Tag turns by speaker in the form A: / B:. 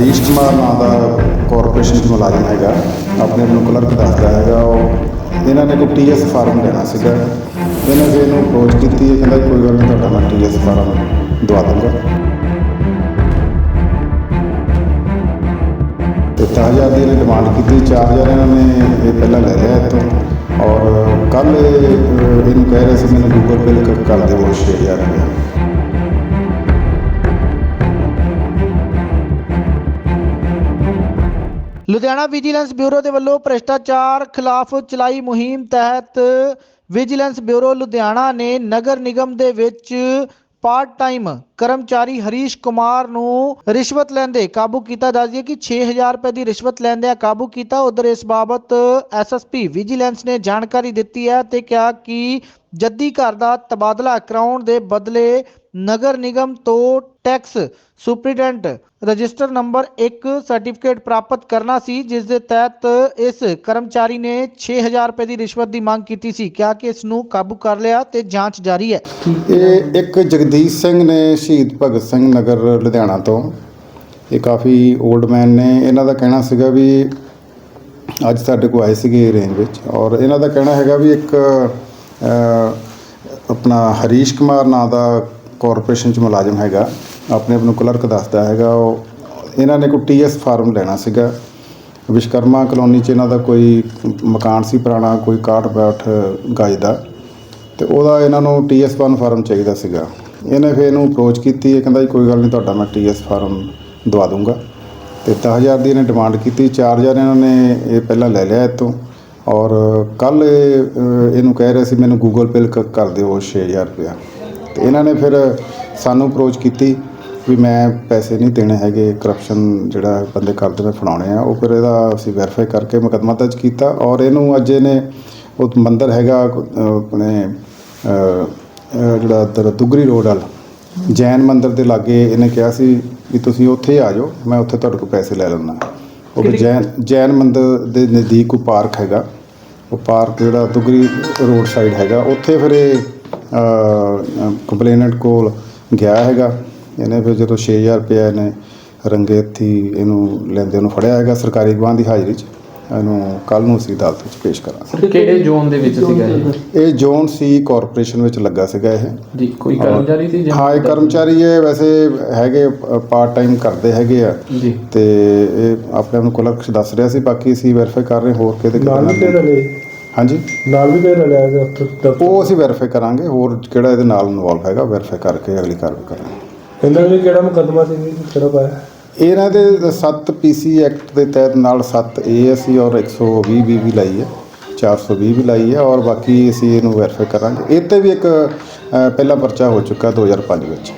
A: ਹਰੀਸ਼ ਕੁਮਾਰ ਨਾਂ ਦਾ ਕਾਰਪੋਰੇਸ਼ਨ 'ਚ ਮੁਲਾਜ਼ਮ ਹੈਗਾ। ਆਪਣੇ ਨੂੰ ਕਲਰਕ ਦੱਸਦਾ ਹੈਗਾ। ਉਹ ਇਹਨਾਂ ਨੇ ਕੋਈ ਟੀਐਸ ਫਾਰਮ ਲੈਣਾ ਸੀਗਾ। ਇਹਨਾਂ ਨੇ ਇਹਨੂੰ ਅਪਰੋਚ ਕੀਤੀ। ਇਹ ਕਹਿੰਦਾ ਕੋਈ ਗੱਲ ਨਹੀਂ, ਤੁਹਾਡਾ ਮੈਂ ਟੀਐਸ ਫਾਰਮ ਦਵਾ ਦੂੰਗਾ ਤੇ 10000 ਦੀ ਇਹਨੇ ਡਿਮਾਂਡ ਕੀਤੀ। 4000 ਇਹਨਾਂ ਨੇ ਇਹ ਪਹਿਲਾਂ ਲੈ ਲਿਆ ਇੱਥੋਂ। ਔਰ ਕੱਲ ਇਹਨੂੰ ਕਹਿ ਰਹੇ ਸੀ, ਮੈਨੂੰ ਗੂਗਲ ਪੇ ਕਰ- ਕਰ ਦਿਓ 6000 ਰੁਪਏ
B: ਲੁਧਿਆਣਾ ਵਿਜੀਲੈਂਸ ਬਿਊਰੋ ਦੇ ਵੱਲੋਂ ਭ੍ਰਿਸ਼ਟਾਚਾਰ ਖਿਲਾਫ ਚਲਾਈ ਮੁਹਿੰਮ ਤਹਿਤ ਵਿਜੀਲੈਂਸ ਬਿਊਰੋ ਲੁਧਿਆਣਾ ਨੇ ਨਗਰ ਨਿਗਮ ਦੇ ਵਿੱਚ ਪਾਰਟ ਟਾਈਮ ਕਰਮਚਾਰੀ ਹਰੀਸ਼ ਕੁਮਾਰ ਨੂੰ ਰਿਸ਼ਵਤ ਲੈਂਦੇ ਕਾਬੂ ਕੀਤਾ ਦੱਸਦੀਏ ਕਿ 6000 ਰੁਪਏ ਦੀ ਰਿਸ਼ਵਤ ਲੈਂਦਿਆਂ ਕਾਬੂ ਕੀਤਾ। ਉਧਰ ਇਸ ਬਾਬਤ ਐਸਐਸਪੀ ਵਿਜੀਲੈਂਸ ਨੇ ਜਾਣਕਾਰੀ ਦਿੱਤੀ ਹੈ ਤੇ ਕਿਹਾ ਕਿ ਜੱਦੀ ਘਰ ਦਾ ਤਬਾਦਲਾ ਕਰਾਉਣ ਦੇ ਬਦਲੇ ਨਗਰ ਨਿਗਮ ਤੋਂ tax superintendent register number 1 certificate ਪ੍ਰਾਪਤ ਕਰਨਾ ਸੀ, ਜਿਸ ਦੇ ਤਹਿਤ ਇਸ ਕਰਮਚਾਰੀ ਨੇ 6000 ਰੁਪਏ ਦੀ ਰਿਸ਼ਵਤ ਦੀ ਮੰਗ ਕੀਤੀ ਸੀ। ਕਿਹਾ ਕਿ ਇਸ ਨੂੰ ਕਾਬੂ ਕਰ ਲਿਆ ਤੇ ਜਾਂਚ ਜਾਰੀ ਹੈ।
A: ਇਹ ਇੱਕ ਜਗਦੀਸ਼ ਸਿੰਘ ਨੇ ਸ਼ਹੀਦ ਭਗਤ ਸਿੰਘ ਨਗਰ ਲੁਧਿਆਣਾ ਤੋਂ। ਇਹ ਕਾਫੀ 올ਡ ਮੈਨ ਨੇ। ਇਹਨਾਂ ਦਾ ਕਹਿਣਾ ਸੀਗਾ ਵੀ ਅੱਜ ਸਾਡੇ ਕੋਲ ਆਏ ਸੀਗੇ ਰੇਂਜ ਵਿੱਚ ਔਰ ਇਹਨਾਂ ਦਾ ਕਹਿਣਾ ਹੈਗਾ ਵੀ ਇੱਕ ਆਪਣਾ ਹਰੀਸ਼ ਕੁਮਾਰ ਨਾਂ ਦਾ ਕਾਰਪੋਰੇਸ਼ਨ ਚ ਮੁਲਾਜ਼ਮ ਹੈਗਾ। ਆਪਣੇ ਆਪ ਨੂੰ ਕਲਰਕ ਦੱਸਦਾ ਹੈਗਾ। ਉਹ, ਇਹਨਾਂ ਨੇ ਕੋਈ ਟੀਐਸ ਫਾਰਮ ਲੈਣਾ ਸੀਗਾ। ਵਿਸ਼ਕਰਮਾ ਕਲੋਨੀ ਚ ਇਹਨਾਂ ਦਾ ਕੋਈ ਮਕਾਨ ਸੀ ਪੁਰਾਣਾ, ਕੋਈ 61 ਗਜ ਦਾ ਤੇ ਉਹਦਾ ਇਹਨਾਂ ਨੂੰ TS1 ਫਾਰਮ ਚਾਹੀਦਾ ਸੀਗਾ। ਇਹਨੇ ਫਿਰ ਇਹਨੂੰ ਅਪਰੋਚ ਕੀਤੀ, ਇਹ ਕਹਿੰਦਾ ਜੀ ਕੋਈ ਗੱਲ ਨਹੀਂ, ਤੁਹਾਡਾ ਮੈਂ TS ਫਾਰਮ ਦਵਾ ਦੂੰਗਾ। ਤੇ 10000 ਦੀ ਇਹਨੇ ਡਿਮਾਂਡ ਕੀਤੀ 4000 ਇਹਨਾਂ ਨੇ ਇਹ ਪਹਿਲਾਂ ਲੈ ਲਿਆ ਇੱਥੋਂ। ਔਰ ਕੱਲ ਇਹਨੂੰ ਕਹਿ ਰਿਹਾ ਸੀ, ਮੈਨੂੰ ਗੂਗਲ ਪੇ ਕਰ ਦਿਓ 6000 ਰੁਪਇਆ। ਤੇ ਇਹਨਾਂ ਨੇ ਫਿਰ ਸਾਨੂੰ ਅਪਰੋਚ ਕੀਤੀ ਵੀ ਮੈਂ ਪੈਸੇ ਨਹੀਂ ਦੇਣੇ ਹੈਗੇ ਕਰਪਸ਼ਨ ਜਿਹੜਾ ਬੰਦੇ ਕਰਦੇ ਨੇ ਫੜਾਉਣੇ ਆ, ਉਹ ਫਿਰ ਇਹਦਾ ਅਸੀਂ ਵੈਰੀਫਾਈ ਕਰਕੇ ਮੁਕੱਦਮਾ ਦਰਜ ਕੀਤਾ। ਔਰ ਇਹਨੂੰ ਅੱਜ ਇਹਨੇ, ਉਹ ਮੰਦਰ ਹੈਗਾ ਆਪਣੇ ਜਿਹੜਾ ਇੱਧਰ ਦੁਗਰੀ ਰੋਡ ਵਾਲ ਜੈਨ ਮੰਦਿਰ ਦੇ ਲਾਗੇ ਇਹਨੇ ਕਿਹਾ ਸੀ ਵੀ ਤੁਸੀਂ ਉੱਥੇ ਆ ਜਾਓ ਮੈਂ ਉੱਥੇ ਤੁਹਾਡੇ ਕੋਲ ਪੈਸੇ ਲੈ ਲੈਣਾ ਉਹ ਵੀ ਜੈਨ ਜੈਨ ਮੰਦਿਰ ਦੇ ਨਜ਼ਦੀਕ ਕੋਈ ਪਾਰਕ ਹੈਗਾ। ਉਹ ਪਾਰਕ ਜਿਹੜਾ ਦੁਗਰੀ ਰੋਡ ਸਾਈਡ ਹੈਗਾ ਉੱਥੇ ਫਿਰ ਇਹ ਕੰਪਲੇਨੈਂਟ ਕੋਲ ਗਿਆ ਹੈਗਾ। ਇਹਨੇ ਫਿਰ ਜਦੋਂ 6000 ਰੁਪਏ ਇਹਨੇ ਰੰਗੇ ਹੱਥੀਂ ਇਹਨੂੰ ਲੈਂਦੇ ਨੂੰ ਫੜਿਆ ਹੈਗਾ ਸਰਕਾਰੀ ਗਵਾਹ ਦੀ ਹਾਜ਼ਰੀ 'ਚ। ਇਹਨੂੰ ਕੱਲ ਨੂੰ ਅਸੀਂ ਅਦਾਲਤ ਵਿੱਚ ਪੇਸ਼ ਕਰਾਂਗੇ।
C: ਸਰ ਕਿਹੜੇ ਜ਼ੋਨ ਦੇ ਵਿੱਚ ਸੀਗਾ ਇਹ?
A: ਇਹ ਜੋਨ ਸੀ ਕਾਰਪੋਰੇਸ਼ਨ ਵਿੱਚ ਲੱਗਾ ਸੀਗਾ ਇਹ।
C: ਜੀ ਕੋਈ ਕਰਮਚਾਰੀ ਸੀ ਜਾਂ
A: ਹਾਂ ਇਹ ਕਰਮਚਾਰੀ ਇਹ ਵੈਸੇ ਹੈਗੇ ਪਾਰਟ ਟਾਈਮ ਕਰਦੇ ਹੈਗੇ ਆ।
C: ਜੀ।
A: ਤੇ ਇਹ ਆਪਣੇ ਆਪ ਨੂੰ ਕਲਰਕ ਦੱਸ ਰਿਹਾ ਸੀ ਬਾਕੀ ਅਸੀਂ ਵੈਰੀਫਾਈ ਕਰ ਰਹੇ ਹੋਰ ਕਿਹਦੇ
D: ਨਾਲ ਵੀ ਕਿਹੜਾ ਨੇ
A: ਹਾਂਜੀ?
D: ਨਾਲ ਵੀ ਕਿਹੜਾ ਲਿਆ ਦਫ਼ਤਰ।
A: ਉਹ ਅਸੀਂ ਵੈਰੀਫਾਈ ਕਰਾਂਗੇ ਹੋਰ ਕਿਹੜਾ ਇਹਦੇ ਨਾਲ ਇਨਵੋਲਵ ਹੈਗਾ ਵੈਰੀਫਾਈ ਕਰਕੇ ਅਗਲੀ ਕਾਰਵਾਈ ਕਰਾਂਗੇ।
D: ਇਹਨਾਂ ਨੇ ਕਿਹੜਾ ਮੁਕੱਦਮਾ ਸੀ ਜੀ, ਕਿਹੜਾ ਪਾਇਆ?
A: ਇਹਨਾਂ ਦੇ 7 ਪੀਸੀ ਐਕਟ ਦੇ ਤਹਿਤ ਨਾਲ 7 ਏਐਸਸੀ ਔਰ 120 ਵੀ ਵੀ ਲਾਈ ਹੈ 420 ਵੀ ਲਾਈ ਹੈ ਔਰ ਬਾਕੀ ਅਸੀਂ ਇਹਨੂੰ ਵੈਰੀਫਾਈ ਕਰਾਂਗੇ। ਇਹ ਤੇ ਵੀ ਇੱਕ ਪਹਿਲਾ ਪਰਚਾ ਹੋ ਚੁੱਕਾ 2005 ਵਿੱਚ।